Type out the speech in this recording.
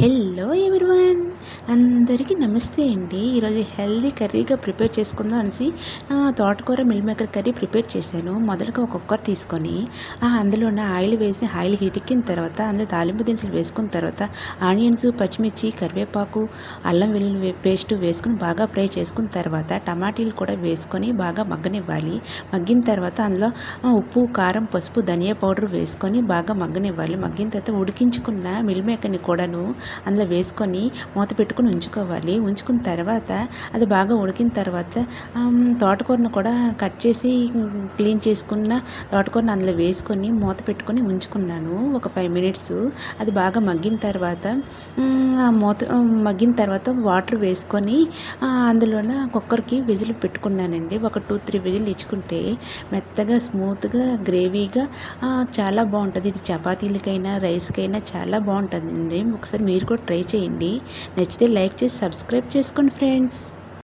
Hello everyone. అందరికీ నమస్తే అండి. ఈరోజు హెల్దీ కర్రీగా ప్రిపేర్ చేసుకుందాం అనేసి తోటకూర మిల్ మేకర్ కర్రీ ప్రిపేర్ చేశాను. మొదటగా ఒక్కొక్కరు తీసుకొని అందులో ఉన్న ఆయిల్ వేసి ఆయిల్ హీట్ ఎక్కిన తర్వాత అందులో తాలింపు దినుసులు వేసుకున్న తర్వాత ఆనియన్స్ పచ్చిమిర్చి కరివేపాకు అల్లం వెల్లుల్లి పేస్ట్ వేసుకుని బాగా ఫ్రై చేసుకున్న తర్వాత టమాటీలు కూడా వేసుకొని బాగా మగ్గనివ్వాలి. మగ్గిన తర్వాత అందులో ఉప్పు కారం పసుపు ధనియా పౌడర్ వేసుకొని బాగా మగ్గనివ్వాలి. మగ్గిన తర్వాత ఉడికించుకున్న మిల్ మేకర్ని కూడాను అందులో వేసుకొని మూత పెట్టుకుని ఉంచుకోవాలి. ఉంచుకున్న తర్వాత అది బాగా ఉడికిన తర్వాత తోటకూరను కూడా కట్ చేసి క్లీన్ చేసుకున్న తోటకూరను అందులో వేసుకొని మూత పెట్టుకొని ఉంచుకున్నాను ఒక ఫైవ్ మినిట్స్. అది బాగా మగ్గిన తర్వాత ఆ మూత మగ్గిన తర్వాత వాటర్ వేసుకొని అందులోన కుక్కర్కి విజిల్ పెట్టుకున్నానండి. ఒక టూ త్రీ విజిల్ ఇచ్చుకుంటే మెత్తగా స్మూత్గా గ్రేవీగా చాలా బాగుంటుంది. ఇది చపాతీలకైనా రైస్కైనా చాలా బాగుంటుందండి. ఒకసారి మీరు కూడా ట్రై చేయండి. నచ్చితే లైక్ చేసి సబ్స్క్రైబ్ చేసుకోండి ఫ్రెండ్స్.